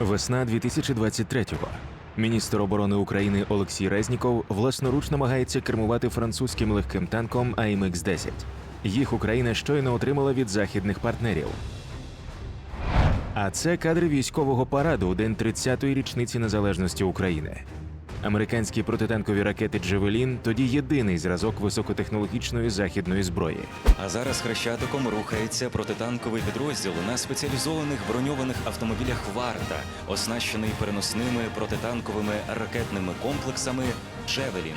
Весна 2023-го. Міністр оборони України Олексій Резніков власноруч намагається кермувати французьким легким танком АМХ-10. Їх Україна щойно отримала від західних партнерів. А це кадри військового параду у день 30-ї річниці незалежності України. Американські протитанкові ракети Джевелін тоді єдиний зразок високотехнологічної західної зброї. А зараз хрещатиком рухається протитанковий підрозділ на спеціалізованих броньованих автомобілях Варта, оснащений переносними протитанковими ракетними комплексами Джевелін.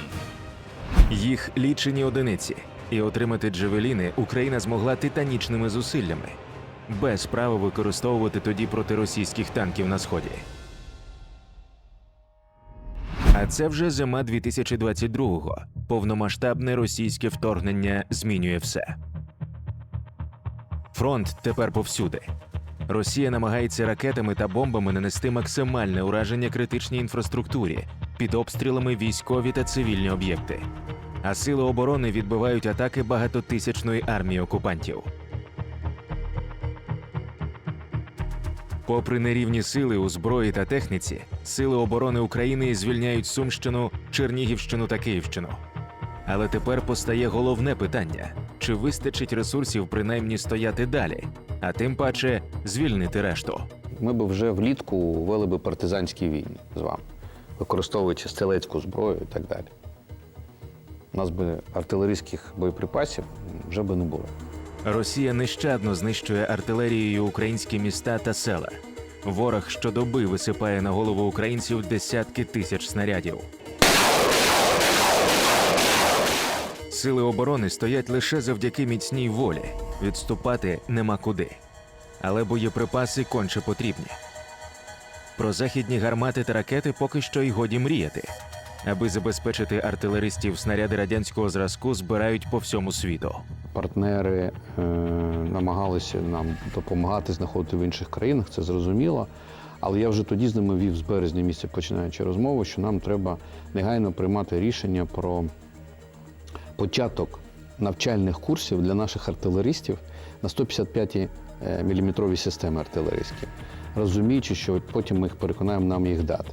Їх лічені одиниці, і отримати джевеліни Україна змогла титанічними зусиллями, без права використовувати тоді проти російських танків на сході. А це вже зима 2022-го. Повномасштабне російське вторгнення змінює все. Фронт тепер повсюди. Росія намагається ракетами та бомбами нанести максимальне ураження критичній інфраструктурі під обстрілами військові та цивільні об'єкти. А сили оборони відбивають атаки багатотисячної армії окупантів. Попри нерівні сили у зброї та техніці, сили оборони України звільняють Сумщину, Чернігівщину та Київщину. Але тепер постає головне питання: чи вистачить ресурсів принаймні стояти далі, а тим паче звільнити решту. Ми б вже влітку вели би партизанські війни з вами, використовуючи стрілецьку зброю і так далі. У нас би артилерійських боєприпасів вже би не було. Росія нещадно знищує артилерією українські міста та села. Ворог щодоби висипає на голову українців десятки тисяч снарядів. Сили оборони стоять лише завдяки міцній волі. Відступати нема куди. Але боєприпаси конче потрібні. Про західні гармати та ракети поки що й годі мріяти. Аби забезпечити артилеристів снаряди радянського зразку збирають по всьому світу. Партнери е, намагалися нам допомагати знаходити в інших країнах, це зрозуміло. Але я вже тоді з ними вів з березня місяця, починаючи розмову, що нам треба негайно приймати рішення про початок навчальних курсів для наших артилеристів на 155 мм системи артилерійські, розуміючи, що потім ми їх переконаємо нам їх дати.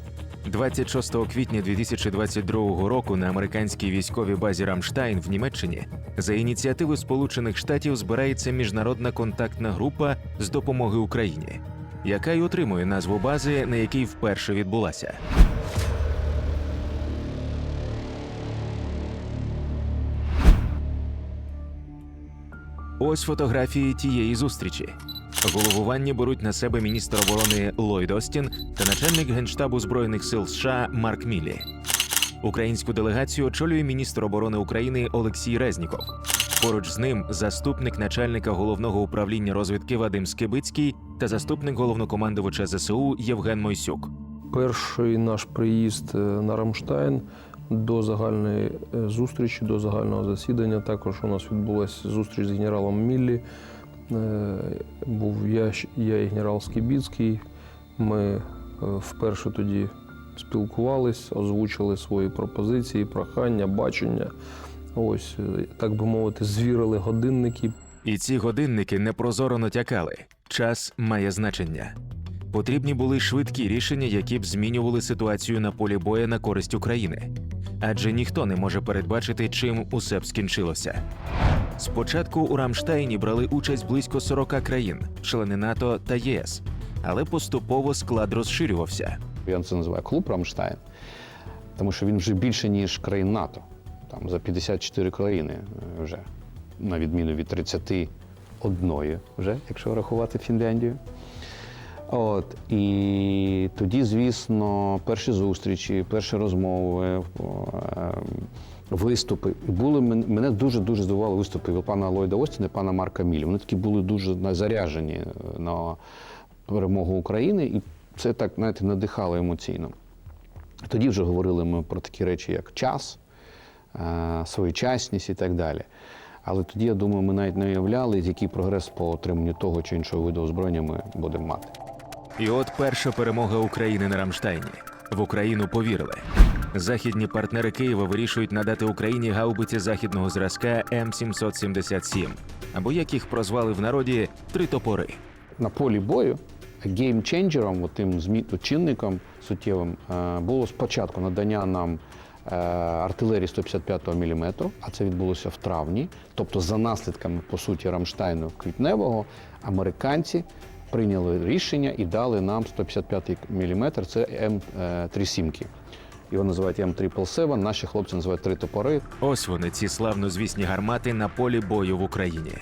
26 квітня 2022 року на американській військовій базі Рамштайн в Німеччині за ініціативи Сполучених Штатів збирається міжнародна контактна група з допомоги Україні, яка й отримує назву бази, на якій вперше відбулася. Ось фотографії тієї зустрічі. Головування беруть на себе міністр оборони Ллойд Остін та начальник генштабу збройних сил США Марк Міллі. Українську делегацію очолює міністр оборони України Олексій Резніков. Поруч з ним заступник начальника головного управління розвідки Вадим Скибицький та заступник головнокомандувача ЗСУ Євген Мойсюк. Перший наш приїзд е, на Рамштайн до загальної е, зустрічі, до загального засідання. Також у нас відбулася зустріч з генералом Міллі. Е, Був я, я і генерал Скібіцький. Ми е, вперше тоді спілкувались, озвучили свої пропозиції, прохання, бачення. Ось, е, так би мовити, звірили годинники, І ці годинники непрозоро натякали. Час має значення. Потрібні були швидкі рішення, які б змінювали ситуацію на полі боя на користь України. Адже ніхто не може передбачити, чим усе б скінчилося. Спочатку у Рамштайні брали участь близько 40 країн, члени НАТО та ЄС, але поступово склад розширювався. Я це називаю клуб Рамштайн, тому що він вже більше, ніж країн НАТО. Там за 54 країни е, вже, на відміну від 31 вже, якщо рахувати Фінляндію. От, і тоді, звісно, перші зустрічі, перші розмови, е, виступи. Були мене дуже дуже здивували виступи пана Ллойда Остіна і пана Марка Мілі. Вони такі були дуже заряджені е, на перемогу України, і це так, знаєте, надихало емоційно. Тоді вже говорили ми про такі речі, як час, е, своєчасність і так далі. Але тоді, я думаю, ми навіть не уявляли, який прогрес по отриманню того чи іншого виду озброєння ми будемо мати. І от перша перемога України на Рамштайні. В Україну повірили. Західні партнери Києва вирішують надати Україні гаубиці західного зразка М777, або як їх прозвали в народі три топори. На полі бою геймченджером, тим змітчинником суттєвим, е, було спочатку надання нам е, артилерії 155 мм, а це відбулося в травні. Тобто, за наслідками, по суті, Рамштайну квітневого, американці прийняли рішення і дали нам 155 мм, це М37. Його називають М777, наші хлопці називають три топори. Ось вони, ці славнозвісні гармати на полі бою в Україні.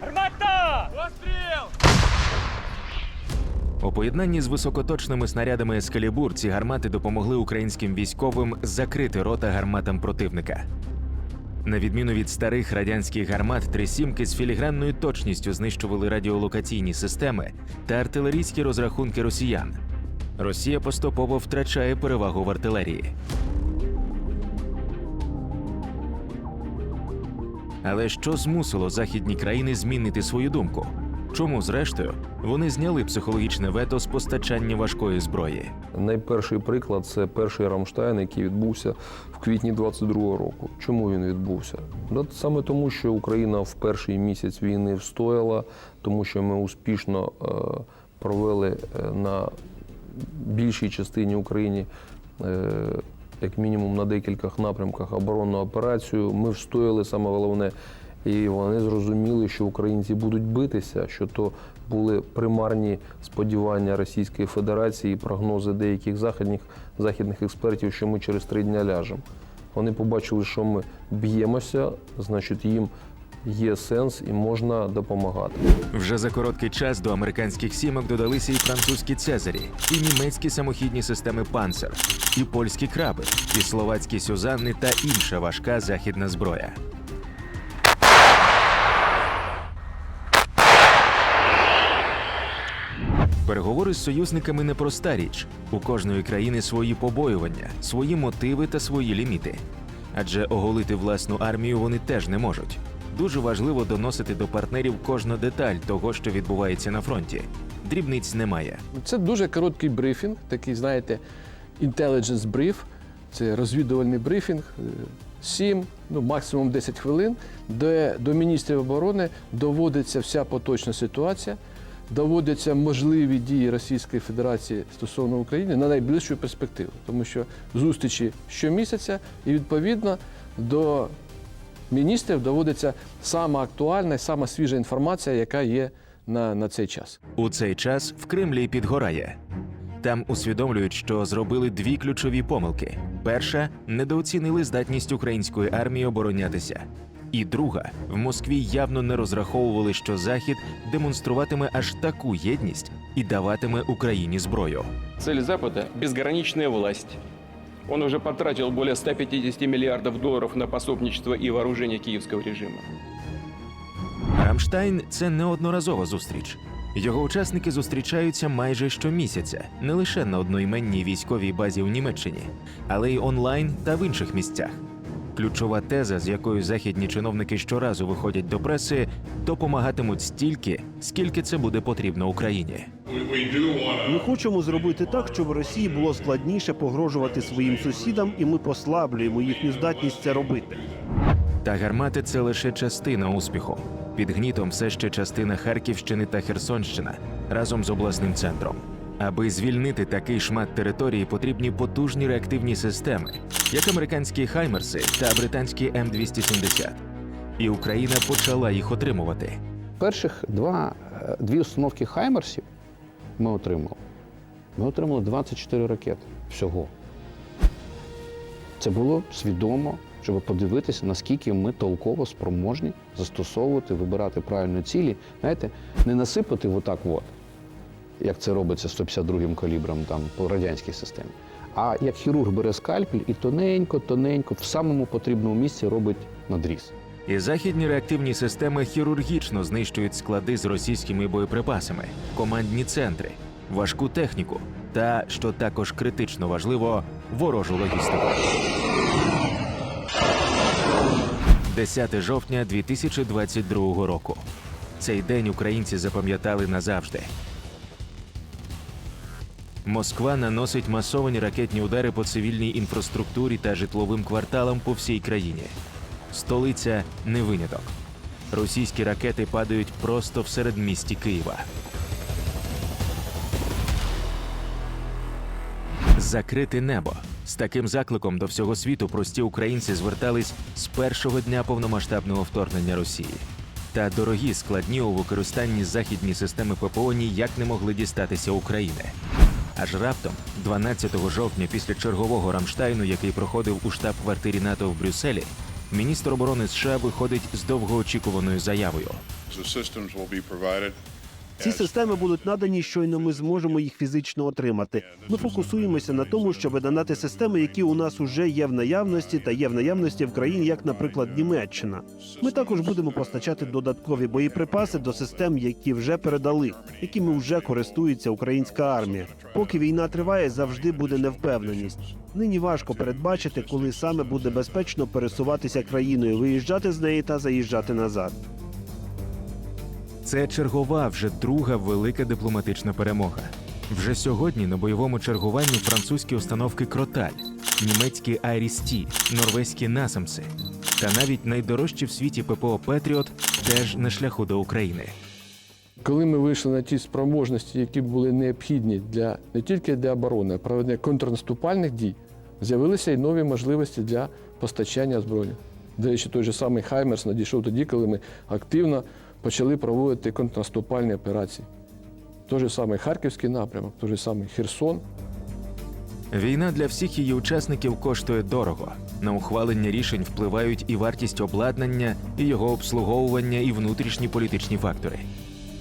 Гармата У поєднанні з високоточними снарядами Ескалібур ці гармати допомогли українським військовим закрити рота гарматам противника. На відміну від старих радянських гармат, трисімки з філігранною точністю знищували радіолокаційні системи та артилерійські розрахунки росіян. Росія поступово втрачає перевагу в артилерії. Але що змусило західні країни змінити свою думку? Чому, зрештою, вони зняли психологічне вето з постачання важкої зброї? Найперший приклад це перший Рамштайн, який відбувся в квітні 22-го року. Чому він відбувся? Да, саме тому, що Україна в перший місяць війни встояла, тому що ми успішно е, провели е, на більшій частині України. Е, як мінімум на декількох напрямках оборонну операцію. Ми встояли саме головне, і вони зрозуміли, що українці будуть битися, що то були примарні сподівання Російської Федерації, прогнози деяких західних, західних експертів, що ми через три дня ляжемо. Вони побачили, що ми б'ємося, значить їм є сенс і можна допомагати. Вже за короткий час до американських сімок додалися і французькі цезарі, і німецькі самохідні системи Панцер, і польські краби, і словацькі сюзанни та інша важка західна зброя. Переговори з союзниками непроста річ. У кожної країни свої побоювання, свої мотиви та свої ліміти. Адже оголити власну армію вони теж не можуть. Дуже важливо доносити до партнерів кожну деталь того, що відбувається на фронті. Дрібниць немає. Це дуже короткий брифінг, такий, знаєте, intelligence brief. Це розвідувальний брифінг. 7, ну максимум 10 хвилин, де до міністрів оборони доводиться вся поточна ситуація, доводяться можливі дії Російської Федерації стосовно України на найближчу перспективу, тому що зустрічі щомісяця, і відповідно до міністрів доводиться сама актуальна і сама свіжа інформація, яка є на, на цей час. У цей час в Кремлі підгорає. Там усвідомлюють, що зробили дві ключові помилки: перша недооцінили здатність української армії оборонятися. І друга в Москві явно не розраховували, що Захід демонструватиме аж таку єдність і даватиме Україні зброю. Цель Запада – безграничная власть. Он уже потратил более 150 миллиардов долларов на пособничество и вооружение киевского режима. Рамштайн це неодноразова зустріч. Його учасники зустрічаються майже щомісяця, не лише на одноіменній військовій базі в Німеччині, але й онлайн та в інших місцях. Ключова теза, з якою західні чиновники щоразу виходять до преси, допомагатимуть стільки, скільки це буде потрібно Україні. Ми хочемо зробити так, щоб Росії було складніше погрожувати своїм сусідам, і ми послаблюємо їхню здатність це робити. Та гармати це лише частина успіху. Під гнітом все ще частина Харківщини та Херсонщина разом з обласним центром. Аби звільнити такий шмат території, потрібні потужні реактивні системи, як американські Хаймерси та британські М270. І Україна почала їх отримувати. Перших два, е, дві установки Хаймерсів ми отримали. Ми отримали 24 ракети всього. Це було свідомо, щоб подивитися, наскільки ми толково спроможні застосовувати, вибирати правильні цілі. Знаєте, не насипати отак от, як це робиться 152-м калібром там, по радянській системі. А як хірург бере скальпель і тоненько, тоненько, в самому потрібному місці робить надріз. І західні реактивні системи хірургічно знищують склади з російськими боєприпасами, командні центри, важку техніку та, що також критично важливо, ворожу логістику. 10 жовтня 2022 року. Цей день українці запам'ятали назавжди. Москва наносить масовані ракетні удари по цивільній інфраструктурі та житловим кварталам по всій країні. Столиця не виняток. Російські ракети падають просто в середмісті Києва. закрити небо. З таким закликом до всього світу прості українці звертались з першого дня повномасштабного вторгнення Росії. Та дорогі, складні у використанні західні системи ППО ніяк не могли дістатися України. Аж раптом, 12 жовтня, після чергового Рамштайну, який проходив у штаб-квартирі НАТО в Брюсселі, міністр оборони США виходить з довгоочікуваною заявою. Ці системи будуть надані, щойно ми зможемо їх фізично отримати. Ми фокусуємося на тому, щоб донати системи, які у нас уже є в наявності, та є в наявності в країні, як, наприклад, Німеччина. Ми також будемо постачати додаткові боєприпаси до систем, які вже передали, якими вже користується українська армія. Поки війна триває, завжди буде невпевненість. Нині важко передбачити, коли саме буде безпечно пересуватися країною, виїжджати з неї та заїжджати назад. Це чергова вже друга велика дипломатична перемога. Вже сьогодні на бойовому чергуванні французькі установки Кроталь, німецькі Айрісті, норвезькі Насамси та навіть найдорожчі в світі ППО Петріот теж на шляху до України. Коли ми вийшли на ті спроможності, які були необхідні для не тільки для оборони, а проведення контрнаступальних дій, з'явилися й нові можливості для постачання зброї. До речі, той же самий Хаймерс надійшов тоді, коли ми активно почали проводити контрнаступальні операції. Той же самий Харківський напрямок, той же самий Херсон. Війна для всіх її учасників коштує дорого. На ухвалення рішень впливають і вартість обладнання, і його обслуговування, і внутрішні політичні фактори.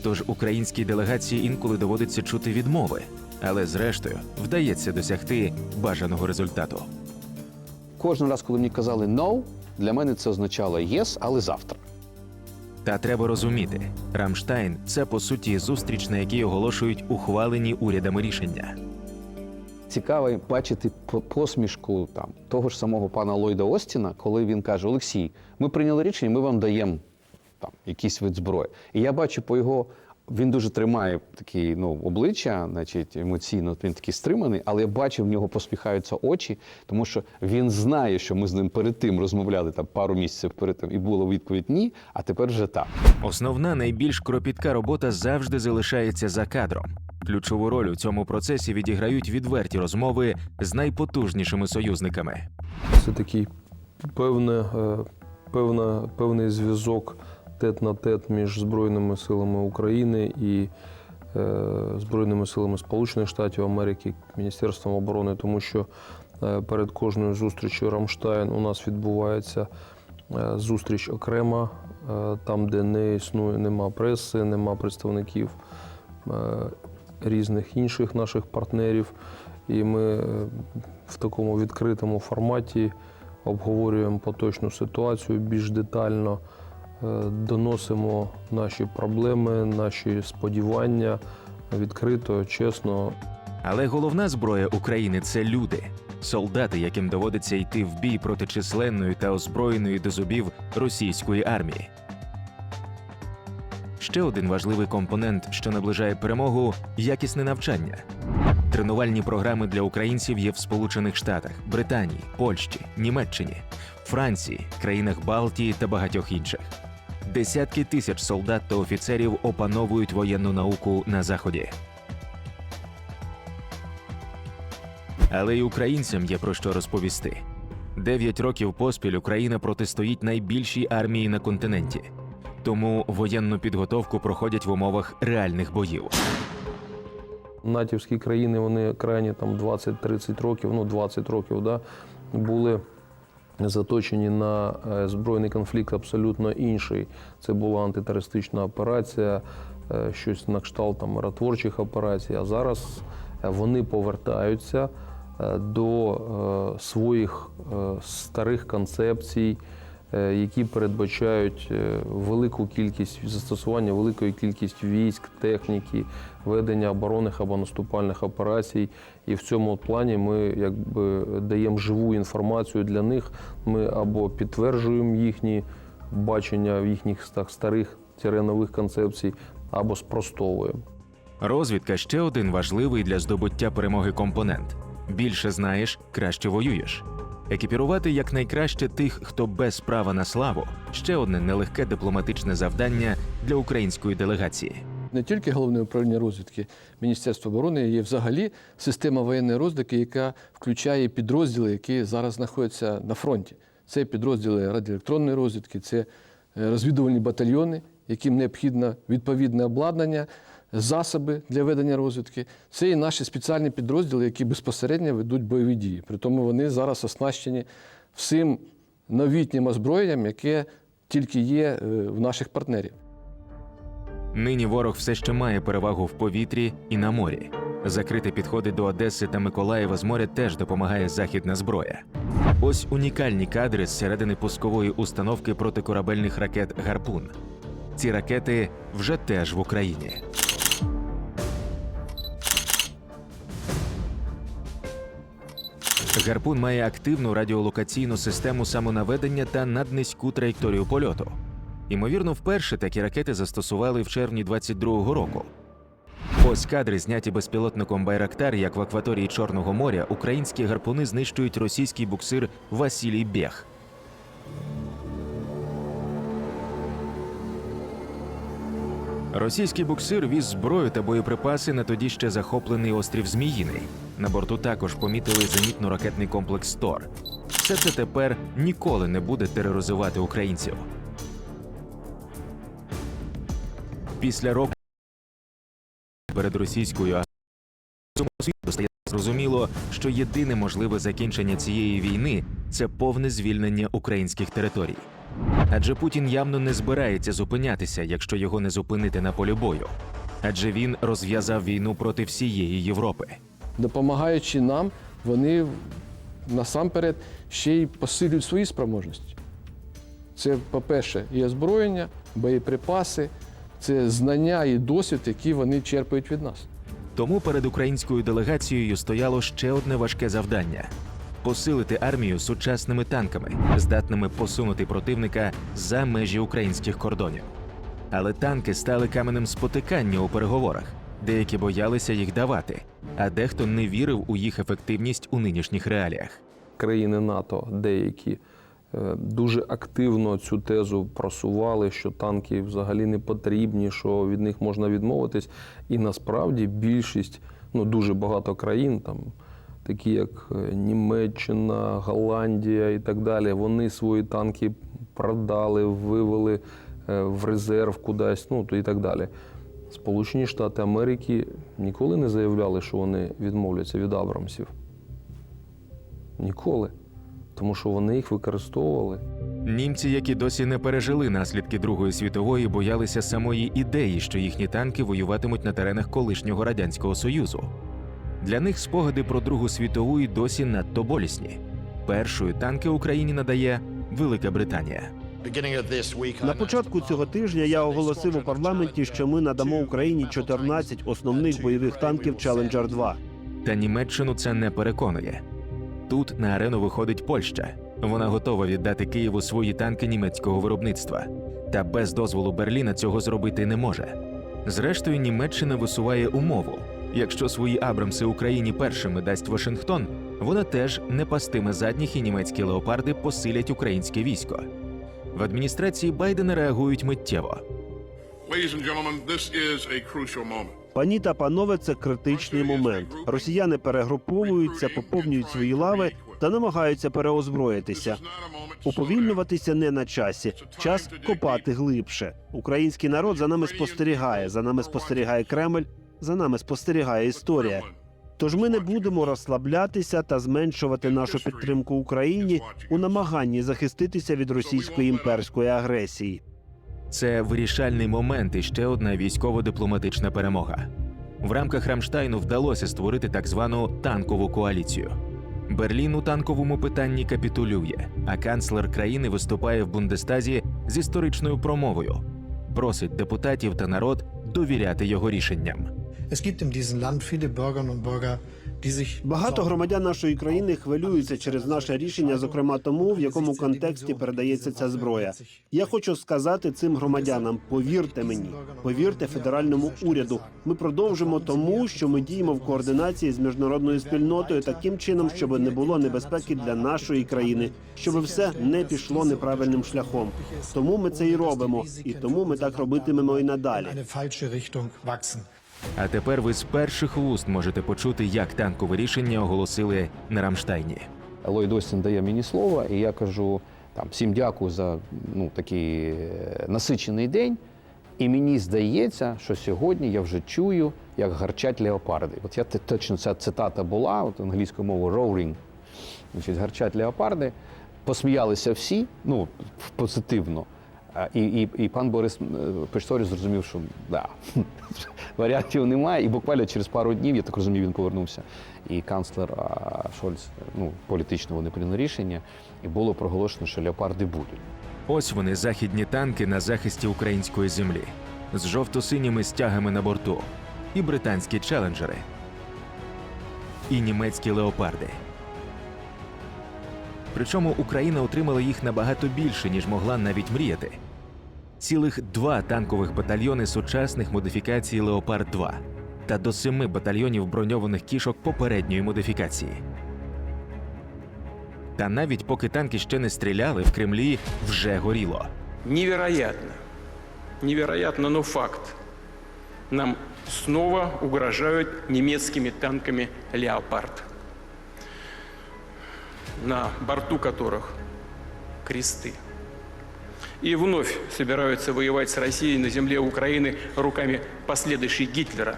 Тож українській делегації інколи доводиться чути відмови, але зрештою вдається досягти бажаного результату. Кожен раз, коли мені казали «no», для мене це означало «yes», але завтра. Та треба розуміти, Рамштайн це по суті зустріч, на якій оголошують ухвалені урядами рішення. Цікаво бачити посмішку там того ж самого пана Ллойда Остіна, коли він каже: Олексій, ми прийняли рішення, ми вам даємо там якийсь вид зброї. І я бачу по його. Він дуже тримає такі ну, обличчя, значить, емоційно він такий стриманий, але я бачу, в нього посміхаються очі, тому що він знає, що ми з ним перед тим розмовляли там пару місяців перед тим, і була відповідь ні, а тепер вже так. Основна найбільш кропітка робота завжди залишається за кадром. Ключову роль у цьому процесі відіграють відверті розмови з найпотужнішими союзниками. Це такий певне, е, певна, певний зв'язок тет на тет між Збройними силами України і е, Збройними силами Сполучених Штатів Америки, Міністерством оборони, тому що е, перед кожною зустрічю Рамштайн у нас відбувається е, зустріч окрема, там, де не існує, нема преси, нема представників різних інших наших партнерів. І ми в такому відкритому форматі обговорюємо поточну ситуацію більш детально, доносимо наші проблеми, наші сподівання відкрито, чесно. Але головна зброя України це люди, солдати, яким доводиться йти в бій проти численної та озброєної до зубів російської армії. Ще один важливий компонент, що наближає перемогу якісне навчання. Тренувальні програми для українців є в Сполучених Штатах, Британії, Польщі, Німеччині, Франції, країнах Балтії та багатьох інших. Десятки тисяч солдат та офіцерів опановують воєнну науку на заході. Але й українцям є про що розповісти. Дев'ять років поспіль Україна протистоїть найбільшій армії на континенті. Тому воєнну підготовку проходять в умовах реальних боїв. натівські країни, вони крайні там 20-30 років, ну 20 років, да, були заточені на е, збройний конфлікт абсолютно інший. Це була антитерористична операція, е, щось на кшталт там, миротворчих операцій. А зараз е, вони повертаються до своїх старих концепцій, які передбачають е, велику кількість застосування великої кількості військ, техніки, ведення оборонних або наступальних операцій. І в цьому плані ми якби даємо живу інформацію для них. Ми або підтверджуємо їхні бачення в їхніх старих нових концепцій, або спростовуємо. Розвідка ще один важливий для здобуття перемоги компонент. Більше знаєш, краще воюєш. Екіпірувати якнайкраще тих, хто без права на славу ще одне нелегке дипломатичне завдання для української делегації. Не тільки головне управління розвідки Міністерства оборони, є взагалі система воєнної розвідки, яка включає підрозділи, які зараз знаходяться на фронті. Це підрозділи радіоелектронної розвідки, це е, розвідувальні батальйони, яким необхідно відповідне обладнання, засоби для ведення розвідки. Це і наші спеціальні підрозділи, які безпосередньо ведуть бойові дії. Притому вони зараз оснащені всім новітнім озброєнням, яке тільки є е, в наших партнерів. Нині ворог все ще має перевагу в повітрі і на морі. Закрити підходи до Одеси та Миколаєва з моря теж допомагає західна зброя. Ось унікальні кадри з середини пускової установки протикорабельних ракет Гарпун. Ці ракети вже теж в Україні. Гарпун має активну радіолокаційну систему самонаведення та наднизьку траєкторію польоту. Ймовірно, вперше такі ракети застосували в червні 22-го року. Ось кадри, зняті безпілотником Байрактар, як в акваторії Чорного моря, українські гарпуни знищують російський буксир Василій Бєх. Російський буксир віз зброю та боєприпаси на тоді ще захоплений острів Зміїний. На борту також помітили зенітно-ракетний комплекс Тор. Все це тепер ніколи не буде тероризувати українців. Після року перед російською світу стає зрозуміло, що єдине можливе закінчення цієї війни це повне звільнення українських територій. Адже Путін явно не збирається зупинятися, якщо його не зупинити на полі бою. Адже він розв'язав війну проти всієї Європи. допомагаючи нам, вони насамперед ще й посилюють свої спроможності. Це, по-перше, і озброєння, боєприпаси, це знання і досвід, які вони черпають від нас. Тому перед українською делегацією стояло ще одне важке завдання посилити армію сучасними танками, здатними посунути противника за межі українських кордонів. Але танки стали каменем спотикання у переговорах. Деякі боялися їх давати, а дехто не вірив у їх ефективність у нинішніх реаліях. країни НАТО деякі е, дуже активно цю тезу просували, що танки взагалі не потрібні, що від них можна відмовитись. І насправді більшість, ну дуже багато країн, там такі як е, Німеччина, Голландія і так далі, вони свої танки продали, вивели е, в резерв кудись, ну і так далі. Сполучені Штати Америки ніколи не заявляли, що вони відмовляться від Абрамсів. Ніколи. Тому що вони їх використовували. Німці, які досі не пережили наслідки Другої світової, боялися самої ідеї, що їхні танки воюватимуть на теренах колишнього радянського союзу. Для них спогади про Другу світову й досі надто болісні. Першою танки Україні надає Велика Британія. На початку цього тижня я оголосив у парламенті, що ми надамо Україні 14 основних бойових танків Challenger 2 Та Німеччину це не переконує. Тут на арену виходить Польща. Вона готова віддати Києву свої танки німецького виробництва. Та без дозволу Берліна цього зробити не може. Зрештою, Німеччина висуває умову: якщо свої Абрамси Україні першими дасть Вашингтон, вона теж не пастиме задніх і німецькі леопарди посилять українське військо. В адміністрації Байдена реагують миттєво. Пані та панове, це критичний момент. Росіяни перегруповуються, поповнюють свої лави та намагаються переозброїтися. Уповільнюватися не на часі. Час копати глибше. Український народ за нами спостерігає. За нами спостерігає Кремль. За нами спостерігає історія. Тож ми не будемо розслаблятися та зменшувати нашу підтримку Україні у намаганні захиститися від російської імперської агресії. Це вирішальний момент і ще одна військово-дипломатична перемога. В рамках Рамштайну вдалося створити так звану танкову коаліцію. Берлін у танковому питанні капітулює, а канцлер країни виступає в Бундестазі з історичною промовою. Просить депутатів та народ довіряти його рішенням. Багато громадян нашої країни хвилюються через наше рішення, зокрема тому, в якому контексті передається ця зброя. Я хочу сказати цим громадянам: повірте мені, повірте федеральному уряду. Ми продовжимо тому, що ми діємо в координації з міжнародною спільнотою таким чином, щоб не було небезпеки для нашої країни, щоб все не пішло неправильним шляхом. Тому ми це і робимо, і тому ми так робитимемо і надалі. А тепер ви з перших вуст можете почути, як танкове рішення оголосили на Рамштайні. Ллойд Остін дає мені слово, і я кажу там всім дякую за ну, такий е, насичений день. І мені здається, що сьогодні я вже чую, як гарчать леопарди. От я точно ця цитата була, от англійською мовою roaring, значить, гарчать леопарди. Посміялися всі, ну, позитивно. І, і, і пан Борис е, зрозумів, що да, варіантів немає. І буквально через пару днів, я так розумію, він повернувся. І канцлер Шольц, ну, політично вони прийняли рішення, і було проголошено, що леопарди будуть. Ось вони західні танки на захисті української землі з жовто-синіми стягами на борту, і британські челенджери, і німецькі леопарди. Причому Україна отримала їх набагато більше, ніж могла навіть мріяти. Цілих два танкових батальйони сучасних модифікацій Леопард 2 та до семи батальйонів броньованих кішок попередньої модифікації. Та навіть поки танки ще не стріляли, в Кремлі вже горіло. Невероятно. Невероятно, но факт. Нам снова угрожают немецкими танками «Леопард», на борту которых кресты. И вновь собираются воевать с Россией на земле Украины руками последующей Гитлера,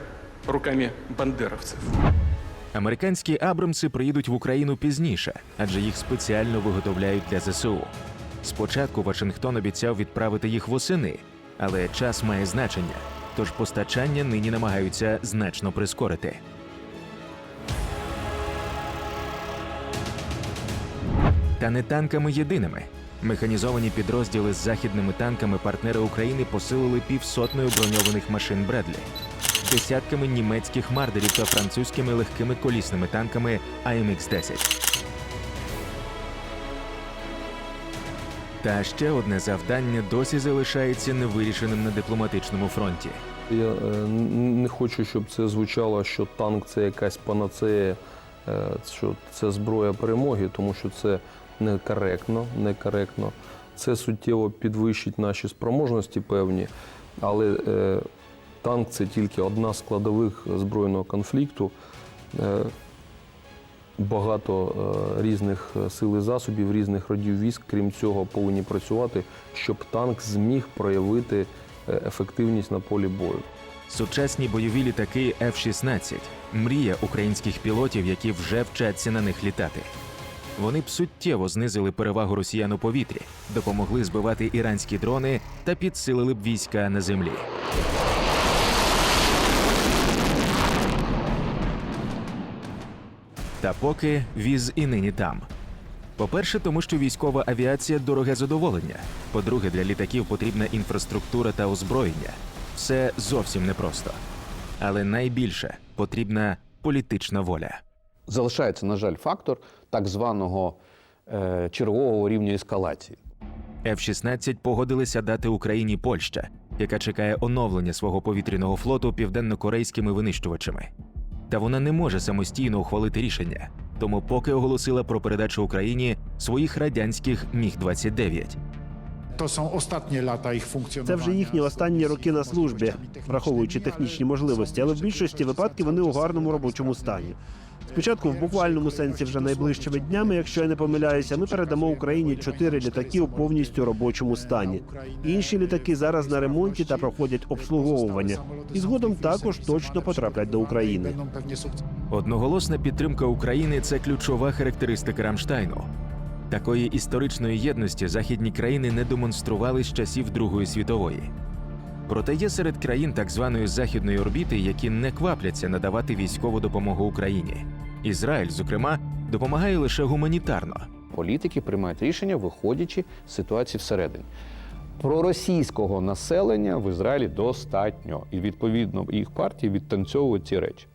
руками бандеровцев. Американські Абрамси приїдуть в Україну пізніше, адже їх спеціально виготовляють для ЗСУ. Спочатку Вашингтон обіцяв відправити їх восени, але час має значення, тож постачання нині намагаються значно прискорити. Та не танками єдиними. Механізовані підрозділи з західними танками партнери України посилили півсотнею броньованих машин Бредлі, десятками німецьких мардерів та французькими легкими колісними танками АМХ-10. Та ще одне завдання досі залишається невирішеним на дипломатичному фронті. Я е, не хочу, щоб це звучало, що танк це якась панацея, е, що це зброя перемоги, тому що це некоректно, некоректно. Це суттєво підвищить наші спроможності певні, але е, танк це тільки одна з складових збройного конфлікту. Е, Багато е, різних сил і засобів, різних родів військ, крім цього, повинні працювати, щоб танк зміг проявити е, ефективність на полі бою. Сучасні бойові літаки F-16 – мрія українських пілотів, які вже вчаться на них літати. Вони б суттєво знизили перевагу росіян у повітрі, допомогли збивати іранські дрони та підсилили б війська на землі. Та поки віз і нині там. По-перше, тому що військова авіація дороге задоволення. По-друге, для літаків потрібна інфраструктура та озброєння. Все зовсім непросто. Але найбільше потрібна політична воля. Залишається, на жаль, фактор так званого е, чергового рівня ескалації. F-16 погодилися дати Україні Польща, яка чекає оновлення свого повітряного флоту південно-корейськими винищувачами. Та вона не може самостійно ухвалити рішення, тому поки оголосила про передачу Україні своїх радянських Міг-29. To są ostatnie lata ich Це вже їхні останні роки на службі, враховуючи технічні можливості, але в більшості випадків вони у гарному робочому стані. Спочатку, в буквальному сенсі, вже найближчими днями, якщо я не помиляюся, ми передамо Україні чотири літаки у повністю робочому стані. Інші літаки зараз на ремонті та проходять обслуговування, і згодом також точно потраплять до України. Одноголосна підтримка України це ключова характеристика Рамштайну. Такої історичної єдності західні країни не демонстрували з часів Другої світової. Проте є серед країн так званої західної орбіти, які не квапляться надавати військову допомогу Україні. Ізраїль, зокрема, допомагає лише гуманітарно. Політики приймають рішення, виходячи з ситуації всередині. Проросійського населення в Ізраїлі достатньо, і відповідно їх партії відтанцьовують ці речі.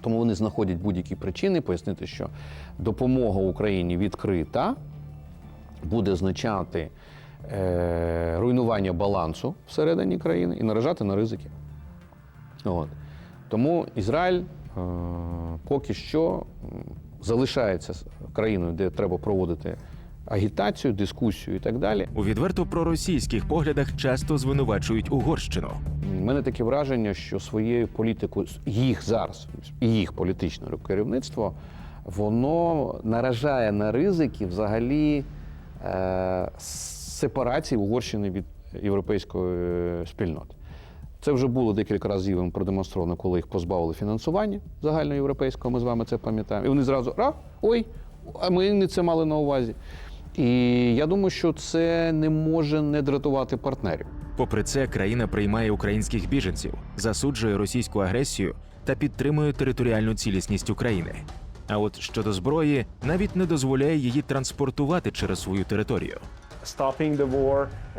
Тому вони знаходять будь-які причини пояснити, що допомога Україні відкрита буде означати е, руйнування балансу всередині країни і наражати на ризики. От. Тому Ізраїль е, поки що залишається країною, де треба проводити агітацію, дискусію і так далі. У відверто проросійських поглядах часто звинувачують Угорщину. У мене таке враження, що своєю політикою їх зараз, і їх політичне керівництво, воно наражає на ризики взагалі е, сепарації Угорщини від європейської е, спільноти. Це вже було декілька разів їм продемонстровано, коли їх позбавили фінансування загальноєвропейського, ми з вами це пам'ятаємо. І вони зразу а, ой, а ми не це мали на увазі. І я думаю, що це не може не дратувати партнерів. Попри це, країна приймає українських біженців, засуджує російську агресію та підтримує територіальну цілісність України. А от щодо зброї, навіть не дозволяє її транспортувати через свою територію.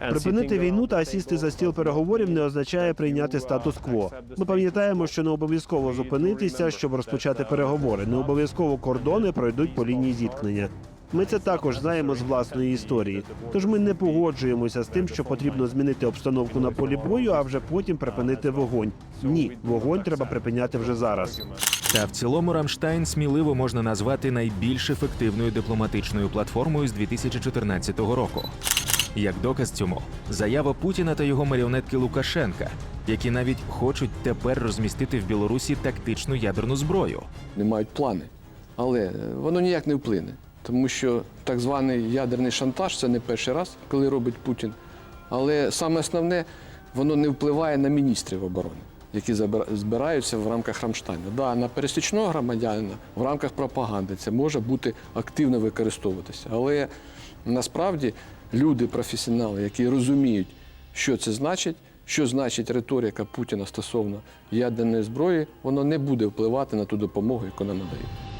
Припинити війну та сісти за стіл переговорів не означає прийняти статус-кво. Ми пам'ятаємо, що не обов'язково зупинитися, щоб розпочати переговори. Не обов'язково кордони пройдуть по лінії зіткнення. Ми це також знаємо з власної історії. Тож ми не погоджуємося з тим, що потрібно змінити обстановку на полі бою, а вже потім припинити вогонь. Ні, вогонь треба припиняти вже зараз. Та в цілому Рамштайн сміливо можна назвати найбільш ефективною дипломатичною платформою з 2014 року. Як доказ цьому, заява Путіна та його маріонетки Лукашенка, які навіть хочуть тепер розмістити в Білорусі тактичну ядерну зброю. не мають плани. Але е, воно ніяк не вплине, тому що так званий ядерний шантаж це не перший раз, коли робить Путін. Але саме основне, воно не впливає на міністрів оборони, які збираються в рамках Рамштайну. Да, на пересічного громадянина в рамках пропаганди це може бути активно використовуватися. Але насправді люди, професіонали, які розуміють, що це значить, що значить риторика Путіна стосовно ядерної зброї, воно не буде впливати на ту допомогу, яку нам надають.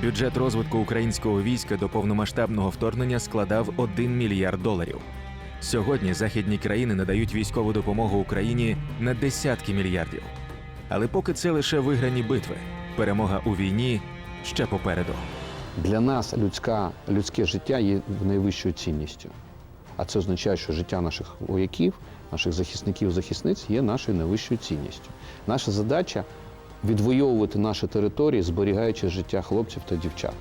Бюджет розвитку українського війська до повномасштабного вторгнення складав 1 мільярд доларів. Сьогодні західні країни надають військову допомогу Україні на десятки мільярдів. Але поки це лише виграні битви, перемога у війні ще попереду. Для нас людська, людське життя є найвищою цінністю. А це означає, що життя наших вояків, наших захисників, захисниць є нашою найвищою цінністю. Наша задача відвоювати наші території, зберігаючи життя хлопців та дівчат.